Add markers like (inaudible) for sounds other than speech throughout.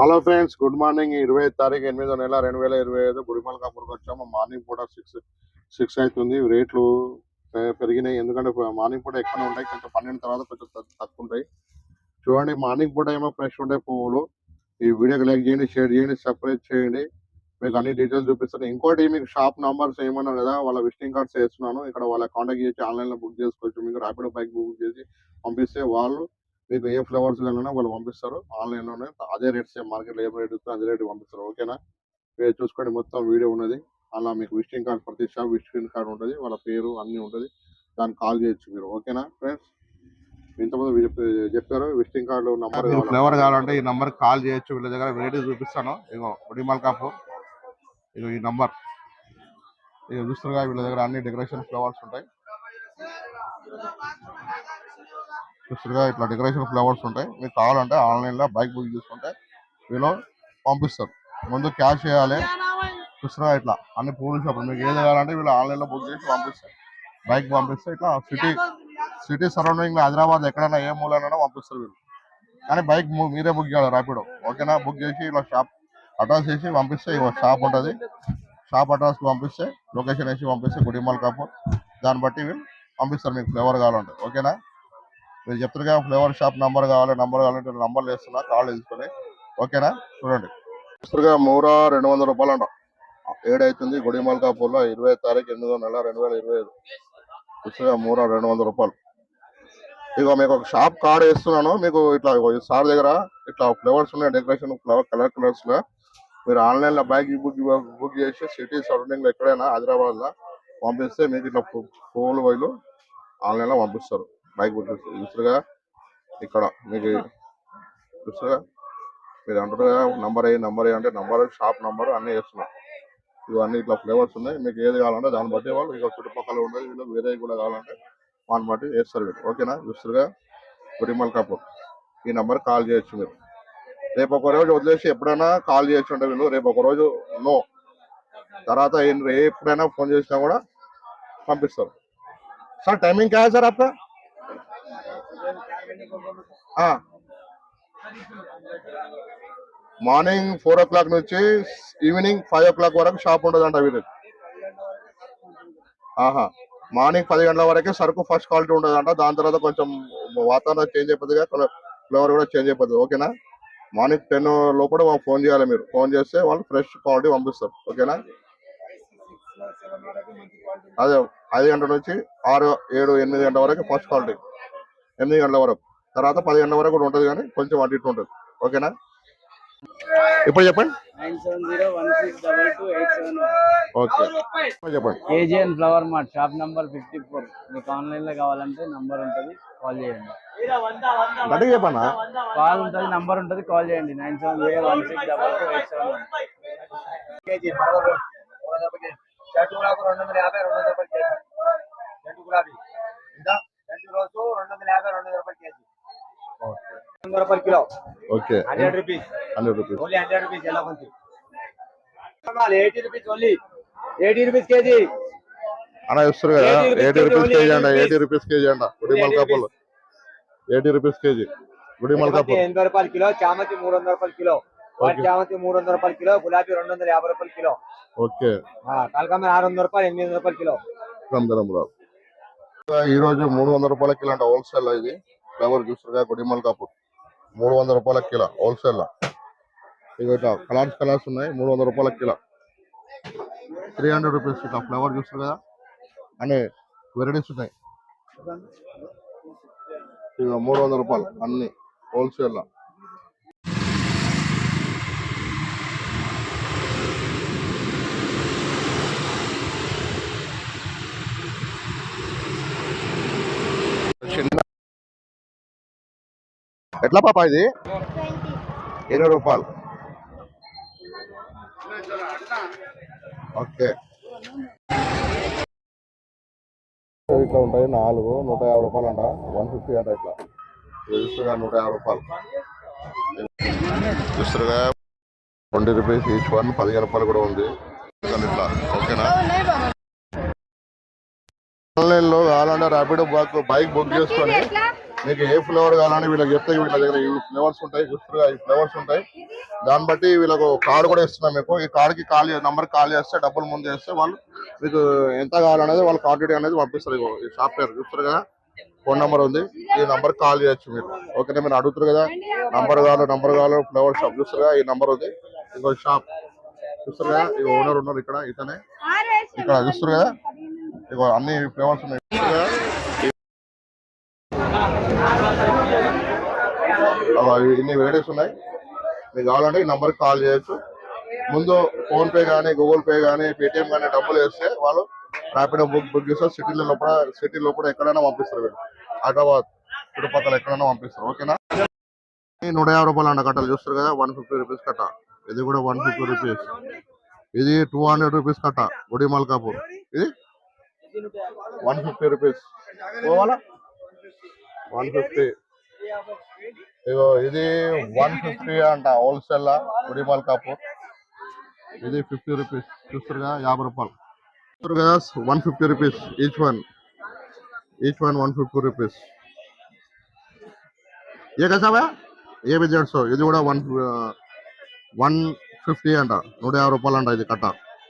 Hello friends good morning. ఇరవై తారీఖు ఎనిమిదో నెల రెండు వేల ఇరవై ఐదు గుడిమల కపూర్కి వచ్చాము. మార్నింగ్ పూట సిక్స్ సిక్స్ అవుతుంది. రేట్లు పెరిగినాయి. ఎందుకంటే మార్నింగ్ పూట ఎక్కువ ఉంటాయి. కొంచెం పన్నెండు తర్వాత కొంచెం తక్కువ ఉంటాయి చూడండి మార్నింగ్ పూట ఏమో ఫ్రెష్ ఉంటాయి పువ్వులు. ఈ వీడియోకి లైక్ చేయండి షేర్ చేయండి సబ్స్క్రైబ్ చేయండి. మీకు అన్ని డీటెయిల్స్ చూపిస్తాను. ఇంకోటి మీకు షాప్ నంబర్స్ ఏమన్నా కదా వాళ్ళ విజిటింగ్ కార్డ్స్ వేస్తున్నాను. ఇక్కడ వాళ్ళ కాంటాక్ట్ చేసి ఆన్లైన్లో బుక్ చేసుకోవచ్చు. మీకు ర్యాపిడో బైక్ బుక్ చేసి పంపిస్తే వాళ్ళు మీకు ఏ ఫ్లేవర్స్ కావాలన్నా వాళ్ళు పంపిస్తారు. ఆన్లైన్లోనే అదే రేట్ సేమ్ మార్కెట్లో ఏ రేట్ ఇస్తే అదే రేట్ పంపిస్తారు. ఓకేనా? మీరు చూసుకోండి. మొత్తం వీడియో ఉన్నది. అలా మీకు విజిటింగ్ కార్డ్ ప్రతి షాప్ విజిటింగ్ కార్డ్ ఉంటుంది. వాళ్ళ పేరు అన్ని ఉంటుంది. దానికి కాల్ చేయొచ్చు మీరు. ఓకేనా ఫ్రెండ్స్? ఇంతకుముందు చెప్పారు. విజిటింగ్ కార్డు నంబర్ ఫ్లేవర్ కావాలంటే ఈ నంబర్ కాల్ చేయొచ్చు. వీళ్ళ దగ్గర వెరైటీ చూపిస్తాను. ఇగో ఉడిమల్ కాపు ఇగో ఈ నంబర్. ఇక చూస్తారుగా వీళ్ళ దగ్గర అన్ని డెకరేషన్ ఫ్లవర్స్ ఉంటాయి. చూస్తారుగా ఇట్లా డెకరేషన్ ఫ్లవర్స్ ఉంటాయి. మీకు కావాలంటే ఆన్లైన్లో బైక్ బుక్ చేసుకుంటే వీళ్ళు పంపిస్తారు. ముందు క్యాష్ చేయాలి చూస్తారుగా ఇట్లా అన్ని పూల షాపులు మీకు ఏది కావాలంటే వీళ్ళు ఆన్లైన్లో బుక్ చేసి పంపిస్తారు. బైక్ పంపిస్తే ఇట్లా సిటీ సిటీ సరౌండింగ్ హైదరాబాద్ ఎక్కడైనా ఏ మూలైనా పంపిస్తారు వీళ్ళు. కానీ బైక్ మీరే బుక్ చేయాలి ర్యాపిడో ఓకేనా? బుక్ చేసి ఇలా షాప్ అడ్రస్ చేసి పంపిస్తే షాప్ ఉంటుంది. షాప్ అడ్రస్ పంపిస్తే లొకేషన్ వేసి పంపిస్తే గుడిమల్ కాపు దాన్ని బట్టి వీళ్ళు పంపిస్తారు మీకు ఫ్లేవర్ కావాలంటే. ఓకేనా? మీరు చెప్తారు ఫ్లేవర్ షాప్ నంబర్ కావాలి నంబర్ కావాలంటే నంబర్ వేస్తున్నా కాల్ తీసుకొని. ఓకేనా? చూడండి. చూస్తారుగా మూరా రెండు వందల రూపాయలు అంట. ఏడైతుంది గుడిమల్కాపూర్లో ఇరవై తారీఖు ఎనిమిదో నెల రెండు వేల ఇరవై ఐదు. చూస్తారుగా మూరా రెండు వందల రూపాయలు. ఇక మీకు ఒక షాప్ కార్డ్ వేస్తున్నాను. మీకు ఇట్లా సార్ దగ్గర ఇట్లా ఫ్లవర్స్ ఉన్నాయి డెకరేషన్ ఫ్లవర్ కలర్ కలర్స్లో మీరు ఆన్లైన్లో బైక్ బుక్ బుక్ చేసి సిటీ సరౌండింగ్లో ఎక్కడైనా హైదరాబాద్లో పంపిస్తే మీకు ఇట్లా పూలు పువ్వులు వైలు ఆన్లైన్లో పంపిస్తారు. బైక్ చూస్తారు కదా ఇక్కడ మీకు చూస్తారు కదా మీరు అంటారు కదా నంబర్ ఏ నంబర్ ఏ అంటే నంబర్ షాప్ నంబర్ అన్నీ వేస్తున్నాం. ఇవన్నీ ఇట్లా ఫ్లేవర్స్ ఉన్నాయి. మీకు ఏది కావాలంటే దాన్ని బట్టి వాళ్ళు ఇక చుట్టుపక్కల ఉండదు వీళ్ళు వేరే కూడా కావాలంటే వాన్ బట్టి వేస్తారు మీరు ఓకేనా? చూస్తారుగా గురిమల్ కపూర్. ఈ నెంబర్ కాల్ చేయొచ్చు మీరు. రేపు ఒక రోజు వదిలేసి ఎప్పుడైనా కాల్ చేయొచ్చు అంటే వీళ్ళు రేపు ఒక రోజు నో. తర్వాత ఎప్పుడైనా ఫోన్ చేసినా కూడా పంపిస్తారు. సార్ టైమింగ్ కాదు సార్ అప్పుడు మార్నింగ్ ఫోర్ ఓ క్లాక్ నుంచి ఈవినింగ్ ఫైవ్ ఓ క్లాక్ వరకు షాప్ ఉండదంట వీళ్ళు. ఆహా. మార్నింగ్ పది గంటల వరకే సరుకు ఫస్ట్ క్వాలిటీ ఉండదంట. దాని తర్వాత కొంచెం వాతావరణం చేంజ్ అయిపోతుంది ఫ్లేవర్ కూడా చేంజ్ అయిపోతుంది. ఓకేనా మార్నింగ్ టెన్ లోపల వాళ్ళు ఫోన్ చేయాలి మీరు. ఫోన్ చేస్తే వాళ్ళు ఫ్రెష్ క్వాలిటీ పంపిస్తారు. ఓకేనా అదే ఐదు గంటల నుంచి ఆరు ఏడు ఎనిమిది గంటల వరకు ఫస్ట్ క్వాలిటీ ఎనిమిది గంటల వరకు. తర్వాత పది గంటల వరకు కూడా ఉంటుంది కానీ కొంచెం అటు ఇటు ఉంటుంది. ఓకేనా? ఇప్పుడు చెప్పండి. Nine seven zero one six double two eight seven okay చెప్పండి KGN flower mart shop number fifty four. మీకు ఆన్లైన్లో కావాలంటే నంబర్ ఉంటుంది కాల్ చేయండి. గట్టిగా చెప్పన్నా? కాల్ ఉంటుంది నంబర్ ఉంటుంది కాల్ చేయండి. Nine seven zero one six double two eight seven one. KG రెండు వందల యాభై రూపాయలు kilo okay hundred rupees hundred rupees only hundred rupees ఎలా కొంచెం eighty rupees only eighty rupees KG అన్న ఇస్తారు కదా 80 ఎయిటీ రూపీస్ కేజీ అంట ఎయిటీ రూపీస్ కేజీ only అంట గుడి 80 మల్కాపూర్ ఎయిటీ రూపీస్ కేజీ గుడి ఎగుమతి మల్కాపూర్ ఎనభై రూపాయలు కిలో చామంతి మూడు వందల రూపాయలు కిలో. వైట్ చామంతి మూడు వందల రూపాయలు కిలో గులాబీ రెండు వందల యాభై రూపాయలు కిలో. ఓకే కలకమ్మ ఆరు వందల రూపాయలు ఎనిమిది వందల రూపాయలు కిలో. ఈ రోజు మూడు వందల రూపాయల కిలో అంట హోల్సేల్ ఇది. ఫ్లేవర్ చూస్తారుగా గుడి మల్కాపూర్ మూడు వందల రూపాయల కిలో హోల్సేల్ ఇక ఇట్లా కలర్స్ కలర్స్ ఉన్నాయి మూడు వందల రూపాయల కిలో. త్రీ హండ్రెడ్ రూపీస్ ఇట్లా ఫ్లేవర్ చూస్తారు కదా? అనే వెరైటీస్ ఉన్నాయి ఇక మూడు వందల రూపాయలు అన్ని హోల్సేల్లో. చిన్న ఎట్లా పాప ఇది? ఇరవై రూపాయలు. ఓకే. ఇట్లా ఉంటాయి నాలుగు నూట యాభై రూపాయలు అంట వన్ ఫిఫ్టీ అంట ఇట్లా. చూస్తుగా నూట యాభై రూపాయలు. చూస్తుగా ట్వంటీ రూపీస్ ఈచ్ వన్ పదిహేను రూపాయలు కూడా ఉంది. ఇట్లా ఓకేనా? ఆన్లైన్లో కావాలంటే ర్యాపిడో బైక్ బైక్ బుక్ చేసుకొని మీకు ఏ ఫ్లేవర్ కావాలని వీళ్ళకి చెప్తే వీళ్ళ దగ్గర ఈ ఫ్లేవర్స్ ఉంటాయి చూస్తుగా ఈ ఫ్లేవర్స్ ఉంటాయి. దాన్ని బట్టి వీళ్ళకు కార్డు కూడా ఇస్తున్నాం మీకు. ఈ కార్డుకి కాల్ నంబర్ కాల్ చేస్తే డబ్బులు ముందు చేస్తే వాళ్ళు మీకు ఎంత కావాలనేది వాళ్ళు క్వాంటిటీ అనేది పంపిస్తారు. ఈ షాప్ పేరు చూస్తారు కదా? ఫోన్ నెంబర్ ఉంది. ఈ నంబర్ కాల్ చేయొచ్చు మీరు. ఓకేనా? మీరు అడుగుతారు కదా? నంబర్ కావాలి నంబర్ కావాలి ఫ్లవర్ షాప్ చూస్తారు ఈ నంబర్ ఉంది. ఇంకో షాప్. చూస్తారు కదా? ఈ ఓనర్ ఉన్నారు ఇక్కడ ఇతనే. ఇక్కడ చూస్తారు కదా? ఇక అన్ని ఫ్లేవర్స్ ఉన్నాయి. ఇన్ని వెరైటీస్ ఉన్నాయి. మీకు కావాలంటే ఈ నంబర్ కాల్ చేయొచ్చు. ముందు ఫోన్ పే కానీ గూగుల్ పే కానీ పేటిఎం కానీ డబ్బులు వేస్తే వాళ్ళు ర్యాపిడో బుక్ బుక్ చేస్తారు. సిటీల లోపల సిటీ లోపల ఎక్కడైనా పంపిస్తారు వీళ్ళు. హైదరాబాద్ చుట్టుపక్కల ఎక్కడైనా పంపిస్తారు. ఓకేనా? నూట యాభై రూపాయలు అన్న కట్టలు చూస్తారు కదా వన్ ఫిఫ్టీ రూపీస్ కట్ట. ఇది కూడా వన్ ఫిఫ్టీ రూపీస్ ఇది టూ హండ్రెడ్ రూపీస్ కట్ట గుడి మల్కాపూర్. ఇది? వన్ ఫిఫ్టీ రూపీస్ పోవాలా? One fifty. ఇగో ఇది వన్ ఫిఫ్టీ అంట హోల్సేల్ గుడి కాపు ఇది ఫిఫ్టీ రూపీస్. చూస్తారు కదా యాభై రూపాయలు. చూస్తారు కదా one fifty rupees each one. Each one one fifty rupees. ఏ కసావా ఏ బిజెట్స్ సో ఇది కూడా వన్ వన్ ఫిఫ్టీ అంట. నూట యాభై రూపాయలు అంట ఇది కట్ట.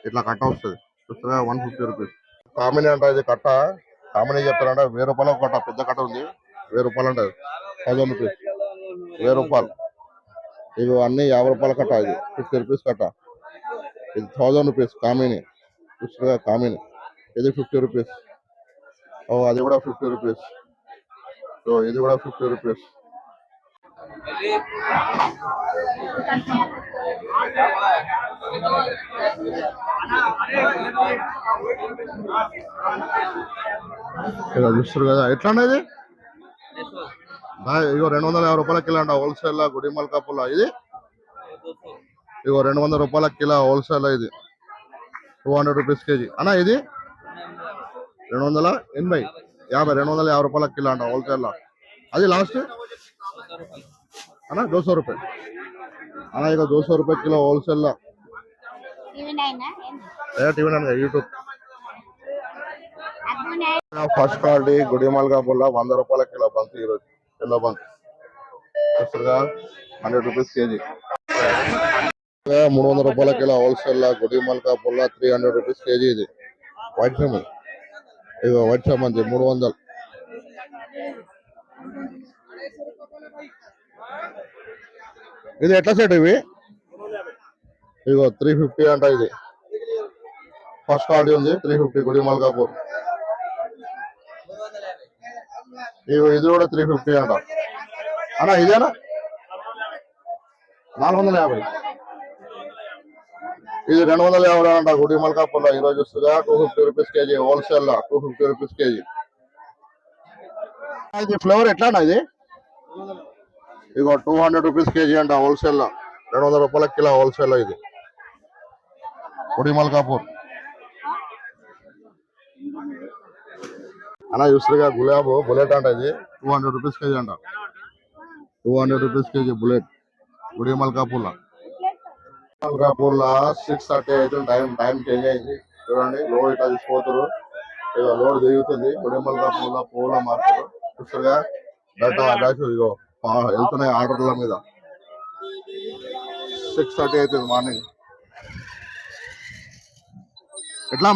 ఇట్లా కట్ట వస్తుంది. చూస్తారా వన్ ఫిఫ్టీ రూపీస్. కామినీ అంట ఇది కట్ట. కామినీ చెప్తారంట వెయ్యి రూపాయలు కట్ట పెద్ద కట్ట ఉంది. వెయ్యి రూపాయలు ఉంటుంది థౌసండ్ రూపీస్ వెయ్యి రూపాయలు. ఇవి అన్నీ యాభై రూపాయలు కట్ట ఇది. ఫిఫ్టీ రూపీస్ కట్ట. ఇది థౌసండ్ రూపీస్ కామినీ. చూస్తారా కామినీ. ఇది ఫిఫ్టీ రూపీస్ ఓ అది కూడా ఫిఫ్టీ రూపీస్ సో ఇది కూడా ఫిఫ్టీ రూపీస్ చూస్తారు కదా. ఎట్లా ఇది? ఇగో రెండు వందల యాభై రూపాయల కిలో అంట హోల్సేల్ గుడి మల్కాపుల ఇది? ఇగో రెండు వందల రూపాయల కిలో హోల్సేల్ ఇది. Two hundred rupees KG. అన్న ఇది? రెండు వందల ఎనభై. యాభై రెండు వందల యాభై రూపాయల కిలో అంట హోల్సేల్. అది లాస్ట్? అన్న దో సో రూపాయలు అన్న ఇక దో so kilo wholesale. YouTube. First quality గుడిమల్ కాపుల్లో వంద రూపాయల ఈరోజు ఎల్లో బంక్. చూస్తారుగా హండ్రెడ్ రూపీస్ కేజీ. మూడు వందల రూపాయల కిలో హోల్సేల్ గుడిమల్కా పుల్ల త్రీ హండ్రెడ్ రూపీస్ కేజీ ఇది. వైట్ చామన్ ఇగో వైట్ చామంతి మూడు వందలు. ఇది ఎట్లా సెట్ ఇవి? ఇదిగో త్రీ ఫిఫ్టీ అంట ఇది. ఫస్ట్ క్వాలిటీ ఉంది త్రీ ఫిఫ్టీ గుడిమల్కాపూర్ ఇగో ఇది కూడా త్రీ ఫిఫ్టీ అంట. అన్న ఇదేనా? నాలుగు వందల యాభై. ఇది రెండు వందల యాభై అంట గుడి మల్కాపూర్లో. ఈరోజు వస్తుందా? టూ ఫిఫ్టీ రూపీస్ కేజీ హోల్సేల్లో. Two fifty rupees KG. ఇది ఫ్లేవర్ ఎట్లా అన్న ఇది? ఇగో టూ హండ్రెడ్ రూపీస్ కేజీ అంట హోల్సేల్లో రెండు వందల రూపాయల కిలో హోల్సేల్లో ఇది. గుడి మల్కాపూర్. అన్న చూస్తారుగా గులాబ్ బుల్లెట్ అంట ఇది. టూ హండ్రెడ్ రూపీస్ కేజీ అంట. Two hundred rupees KG bullet. గుడి మల్కాపూర్లా. మల్కాపూర్లా సిక్స్ థర్టీ అయితే టైం టైం చేంజ్ అయింది. చూడండి లోడ్ ఇట్లా తీసుకుపోతారు ఇక లోడ్ దిగుతుంది. గుడి మల్కాపూర్లా పూల మార్కెట్. చూస్తారుగా డేటా డాష్ ఇగో వెళ్తున్నాయి ఆర్డర్ల మీద. సిక్స్ థర్టీ అవుతుంది మార్నింగ్ ఎట్లా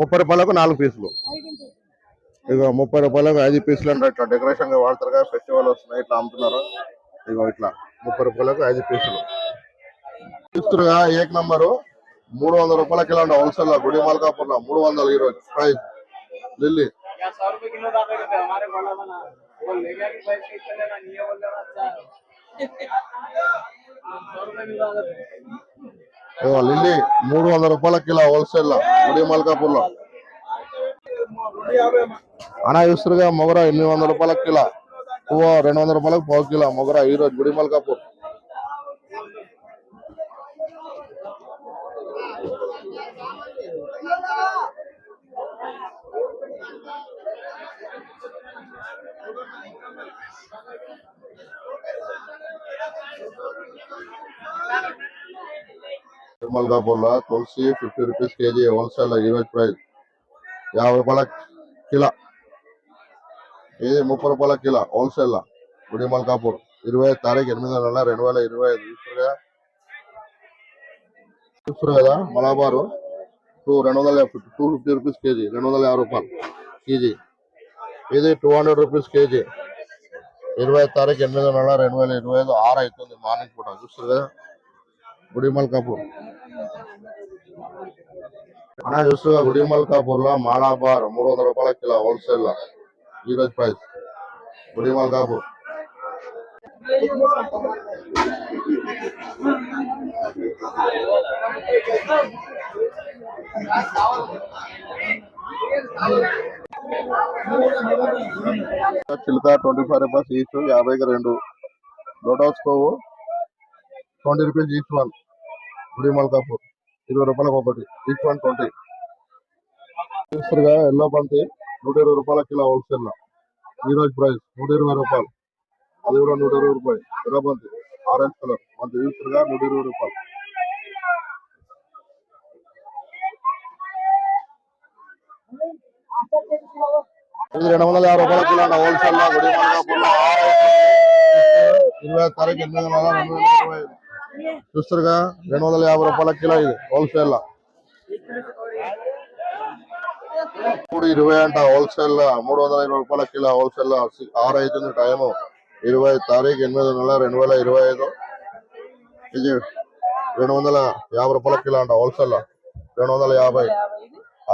ముప్పై రూపాయలకు నాలుగు పీసులు. ఇక ముప్పై రూపాయలకు ఐదు పీసులు అంటే ఇట్లా డెకరేషన్గా వాడతారు కదా ఫెస్టివల్ వస్తున్నాయి ఇట్లా అమ్ముతున్నారు. ఇగో ఇట్లా ముప్పై రూపాయలకు ఐదు పీసులు. చూస్తురుగా ఏక్ నంబరు. మూడు వందల రూపాయల కిలో అండి హోల్సేల్లో గుడి మల్కాపూర్లో మూడు వందలు ఈ రోజు ప్రైస్ లిల్లీ. (laughs) లిల్లీ మూడు వందల రూపాయల కిలో హోల్సేల్లో ముడి మల్కాపూర్లో అనా యూసరుగా మొగర ఎనిమిది వందల రూపాయల కిలో పువ్వ రెండు వందల రూపాయలకు పావు కిలో మొగర ఈరోజు గుడి మల్కాపూర్. మల్కాపూర్ తులసి ఫిఫ్టీ రూపీస్ కేజీ హోల్సేల్లో ప్రైస్. యాభై రూపాయల కిలో. ఇది ముప్పై రూపాయల కిలో హోల్సేల్. గుడి మల్కాపూర్ ఇరవై ఐదు తారీఖు ఎనిమిది నెల రెండు వేల ఇరవై ఐదు. చూస్తున్నారు కదా? చూస్తున్నారు కదా? టూ రెండు వందల టూ ఫిఫ్టీ రూపీస్ కేజీ రెండు వందల యాభై రూపాయలు కేజీ. ఇది టూ హండ్రెడ్ రూపీస్ కేజీ. ఇరవై ఐదు తారీఖు ఎనిమిది నెల రెండు వేల ఇరవై ఐదు ఆరు అవుతుంది మార్నింగ్ పూట. చూస్తారు కదా? గుడిమల్ కపూర్ అన్నా చూస్తుగా గుడిమల్ కపూర్లో మాలాబార్ మూడు వందల రూపాయల కిలో హోల్సేల్లో ప్రైస్. గుడిమల్ కపూర్ చిలుక ట్వంటీ ఫైవ్ రూపీస్ ఈచ్ యాభైకి రెండు. లోటస్ పువ్వు ట్వంటీ రూపీస్ ఈచ్ వన్ గుడిమల్ మల్కాపూర్ ఇరవై రూపాయలకు ఒకటి. ఈచ్ వన్ ట్వంటీ చూస్తారుగా ఎల్లో బంతి నూట ఇరవై రూపాయల కిలో హోల్సేల్ ఈరోజు ప్రైస్ నూట ఇరవై రూపాయలు. అది కూడా నూట ఇరవై రూపాయలు. ఎర్ర బంతి ఆరెంజ్ కలర్ బంతి చూస్తారుగా నూట ఇరవై రూపాయలు. ఇది రెండు వందల యాభై రూపాయల కిలో అండి హోల్సేల్ ఇరవై తారీఖు ఎనిమిది వందల రెండు వేల ఇరవై ఐదు. చూస్తారుగా? రెండు వందల యాభై రూపాయల కిలో ఇది హోల్సేల్లో. ఇప్పుడు ఇరవై అంట హోల్సేల్లో మూడు వందల ఇరవై రూపాయల కిలో హోల్సేల్లో. ఆరు అవుతుంది టైం ఇరవై తారీఖు ఎనిమిది నెల రెండు వేల ఇరవై ఐదు. ఇది రెండు వందల యాభై రూపాయల కిలో అంట హోల్సేల్లో. రెండు వందల యాభై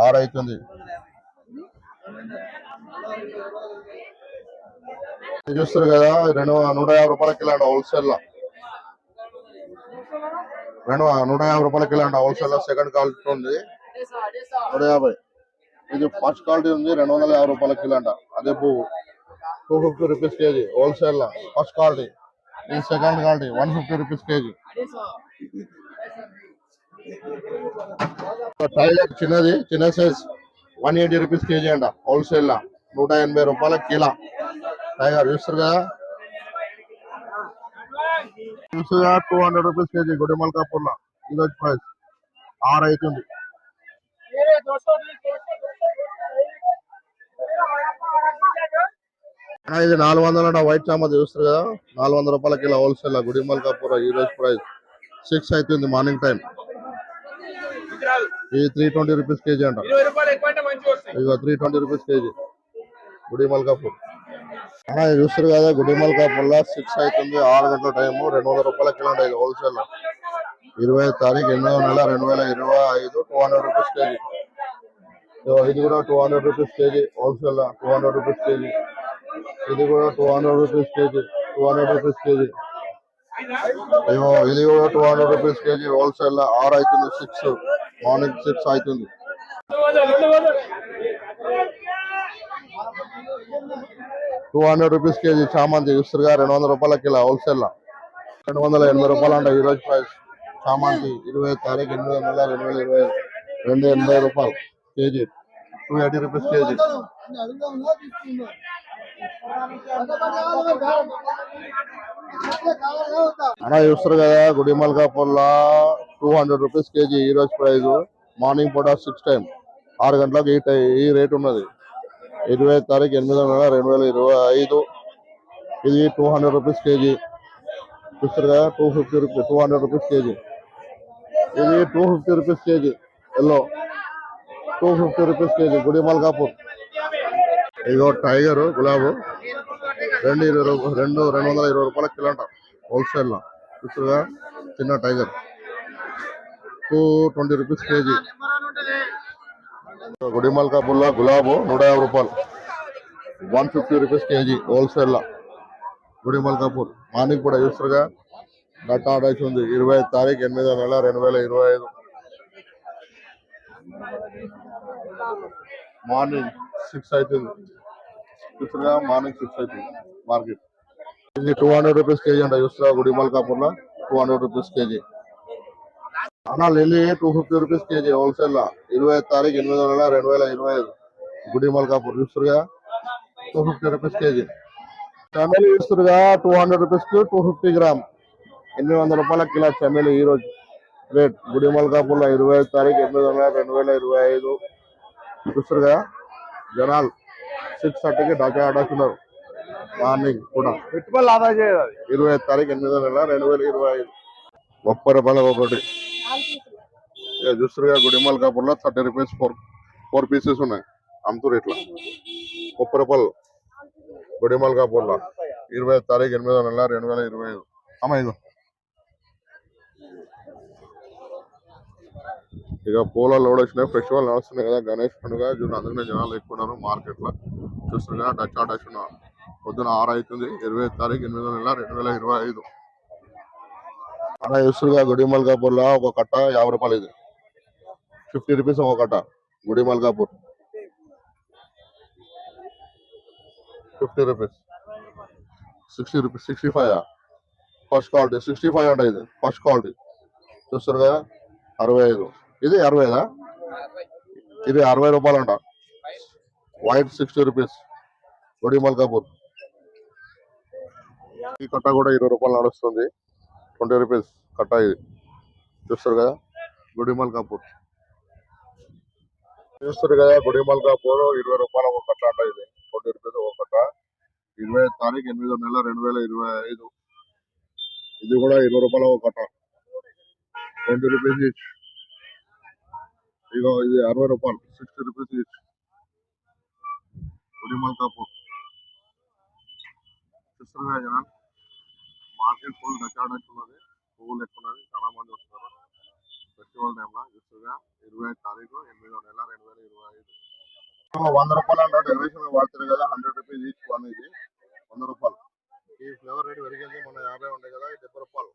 ఆరు అవుతుంది ఇది చూస్తారు కదా రెండు నూట యాభై రూపాయల కిలో అంట హోల్సేల్లో. రెండు నూట యాభై రూపాయల కిలో అంట హోల్సేల్ సెకండ్ క్వాలిటీ ఉంది. నూట యాభై. ఇది ఫస్ట్ క్వాలిటీ ఉంది రెండు వందల యాభై రూపాయల కిలో అంట అదే పువ్వు. Two fifty rupees KG wholesale first quality ఇది second quality one fifty rupees KG. Tailor చిన్నది చిన్న size one eighty rupees KG అంట హోల్సేల్లో. నూట ఎనభై రూపాయల కిలో టైగర్ చూస్తారు కదా చూసారా టూ హండ్రెడ్ రూపీస్ కేజీ గుడిమల్ కపూర్లో ఈరోజు ప్రైస్ ఆరు అవుతుంది ఇది నాలుగు వందల వైట్ చామతి చూస్తారు కదా? నాలుగు వందల రూపాయల కిలో హోల్సేల్ గుడిమల్ కపూర్ ఈ రోజు ప్రైస్ సిక్స్ అవుతుంది మార్నింగ్ టైం ఇది త్రీ ట్వంటీ రూపీస్ కేజీ అంట. ఇక three twenty rupees KG. Gudimalkapur చూస్తారు కదా గుడిమల్ కపూర్ సిక్స్ అవుతుంది ఆరు గంటల టైం రెండు వందల రూపాయల కిలో అంట హోల్సేల్ ఇరవై ఐదు తారీఖు ఎనిమిదవ నెల రెండు వేల ఇరవై ఐదు టూ హండ్రెడ్ రూపీస్ కేజీ. ఇది కూడా two hundred rupees KG wholesale two hundred rupees KG. ఇది కూడా two hundred rupees KG two hundred rupees KG. ఇది కూడా two hundred rupees KG wholesale ఆరు అవుతుంది సిక్స్ మార్నింగ్ సిక్స్ అవుతుంది. టూ హండ్రెడ్ రూపీస్ కేజీ చామంతి చూస్తారుగా రెండు వందల రూపాయల కిలో హోల్సేల్లో రెండు వందల ఎనభై రూపాయలు అంట ఈ రోజు ప్రైస్ చామంతి ఇరవై తారీఖు ఎనిమిది నెల రెండు వేల ఇరవై రెండు ఎనభై రూపాయలు KG. Two eighty rupees KG. అలా చూస్తారు కదా గుడిమల్కాపూర్లా టూ హండ్రెడ్ రూపీస్ కేజీ ఈ రోజు ప్రైస్ మార్నింగ్ పూట సిక్స్ టైం ఆరు గంటలకు ఈ ఈ రేట్ ఉన్నది. ఇరవై తారీఖు ఎనిమిదో నెల రెండు వేల ఇరవై ఐదు ఇది టూ హండ్రెడ్ రూపీస్ కేజీ చూస్తారు కదా two fifty rupees two hundred rupees KG ఇది two fifty rupees KG yellow two fifty rupees KG Gudimalkapur ఇదిగో టైగర్ గులాబు రెండు ఇరవై రూపాయలు రెండు రెండు వందల ఇరవై రూపాయల కిలో అంట హోల్సేల్లో చూస్తుగా చిన్న tiger two twenty rupees KG గుడిమల్ కబుల్లా గులాబు నూట యాభై రూపాయలు. వన్ ఫిఫ్టీ రూపీస్ కేజీ హోల్సేల్లో లో గుడిమల్ కపూర్ మార్నింగ్ కూడా చూస్తారుగా. గట్ట ఆర్డర్ ఉంది. ఇరవై ఐదు తారీఖు ఎనిమిదో నెల రెండు వేల ఇరవై ఐదు. మార్నింగ్ సిక్స్ అవుతుంది. చూస్తారుగా మార్నింగ్ సిక్స్ అవుతుంది మార్కెట్. ఇది టూ హండ్రెడ్ రూపీస్ కేజీ అంట చూస్తారా Gudimalkapur two hundred rupees KG. అన్న lily two fifty rupees KG హోల్సేల్లో? ఇరవై ఐదు తారీఖు ఎనిమిదో నెల రెండు వేల ఇరవై ఐదు. Gudimalkapur చూస్తురుగా? Two fifty rupees KG. Chameli చూస్తురుగా? టూ హండ్రెడ్ రూపీస్కి టూ ఫిఫ్టీ గ్రామ్ ఎనిమిది వందల రూపాయల కిలో చమేలి ఈ రోజు. రేట్. గుడిమల్ కాపూర్లో ఇరవై ఐదు తారీఖు ఎనిమిది నెల రెండు వేల ఇరవై ఐదు. చూస్తురుగా? జనాలు సిక్స్ థర్టీకి డబ్బా ఆడేస్తున్నారు మార్నింగ్ కూడా. ఇరవై ఐదు తారీఖు ఎనిమిదో నెల రెండు వేల ఇరవై ఐదు. ముప్పై రూపాయలకు ఒకటి. ఇక చూస్తుగా గుడిమల్ కాపుల్లో thirty rupees four four pieces ఉన్నాయి. అమ్ముతురు ఇట్లా. ముప్పై రూపాయలు గుడిమల్ కాపూర్లో. ఇరవై ఐదు తారీఖు ఎనిమిదో నెల రెండు వేల ఇరవై ఐదు. అమ్మ ఇదో ఇక పూల లోడ్ వచ్చినాయి. ఫెస్టివల్ నడుస్తున్నాయి కదా. గణేష్ పండుగ. జూన్ అందుకనే జనాలు ఎక్కువ ఉన్నారు మార్కెట్లో చూస్తున్నా డచ్ డచ్ పొద్దున ఆరు అవుతుంది. ఇరవై ఐదు తారీఖు ఎనిమిదో నెల రెండు వేల ఇరవై ఐదు. అలా చూస్తున్నా గుడి మల్కాపూర్లో ఒక కట్ట యాభై రూపాయలు ఇది. ఫిఫ్టీ రూపీస్ ఒక కట్ట Gudi Malkapur. Fifty rupees. Sixty rupees sixty five first quality sixty five అంట ఇది ఫస్ట్ క్వాలిటీ. చూస్తారు కదా? అరవై ఐదు. ఇది అరవై ఐదా? ఇది అరవై రూపాయలు అంట వైట్ సిక్స్టీ రూపీస్. గుడి మల్కాపూర్. ఈ కట్ట కూడా ఇరవై రూపాయలు నడుస్తుంది. ట్వంటీ రూపీస్ కట్ట ఇది. చూస్తారు కదా? గుడి మల్కాపూర్. చూస్తారు కదా గుడి పోరు ఇరవై రూపాయల ఒకట అంట ఇది. ట్వంటీ రూపీస్ ఒకట. ఇరవై ఐదు తారీఖు ఎనిమిదో నెల రెండు వేల ఇరవై ఐదు. ఇది కూడా ఇరవై రూపాయల ఒక ట్వంటీ రూపీస్ ఈచ్ ఇగో ఇది అరవై రూపాయలు. Sixty rupees each Gudimalkapur చూస్తున్నా జనాలు? మార్కెట్ ఫుల్ డచ్చాడచ్చు ఉన్నది. పువ్వులు ఎక్కువ ఉన్నది. చాలా మంది వస్తున్నారు. ఫెస్టివల్ టైంలో చూస్తుగా ఇరవై తారీఖు ఎనిమిదో నెల రెండు వేల ఇరవై ఐదు. వంద రూపాయలు అంటే డెకరేషన్ వాడుతుంది కదా హండ్రెడ్ రూపీస్ ఈచ్ వన్ ఇది. వంద రూపాయలు. ఈ ఫ్లేవర్ రేట్ పెరిగింది మన యాభై ఉండే కదా ఇది డెబ్బై రూపాయలు.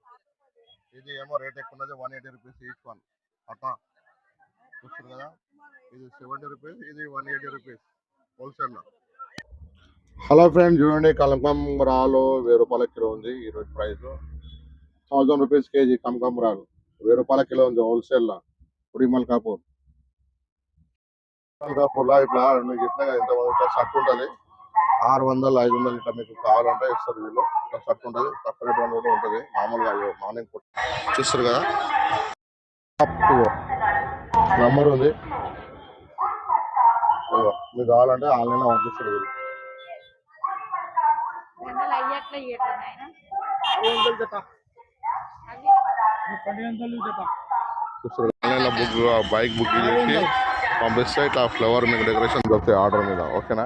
ఇది ఏమో రేట్ ఎక్కువ ఉన్నది one eighty rupees each one అట్టా చూస్తారు కదా? ఇది సెవెంటీ రూపీస్ ఇది one eighty rupees wholesale hello friend చూడండి కనకాంబరాలు వెయ్యి రూపాయల కిలో ఉంది ఈరోజు ప్రైస్ థౌసండ్ రూపీస్ కేజీ కనకాంబరాలు వెయ్యి రూపాయల కిలో ఉంది హోల్సేల్లో పుడి మల్కాపూర్. మల్కాపూర్లో ఇట్లా మీకు ఇట్లా ఇంత ఇట్లా షర్ట్ ఉంటుంది. ఆరు వందలు ఐదు వందలు ఇట్లా మీకు కావాలంటే ఇస్తారు వీళ్ళు. ఇట్లా షర్ట్ ఉంటుంది సపరేట్ వన్ కూడా ఉంటుంది. మామూలుగా మార్నింగ్ చూస్తారు కదా. నంబర్ ఉంది. మీకు కావాలంటే ఆన్లైన్లో పంపిస్తారు వీళ్ళు. అయ్యట్లే ఆన్లైన్లో బుక్ బైక్ బుక్ చేసి పంపిస్తే ఇట్లా ఫ్లవర్ మీకు డెకరేషన్ దొరుకుతాయి ఆర్డర్ మీద ఓకేనా?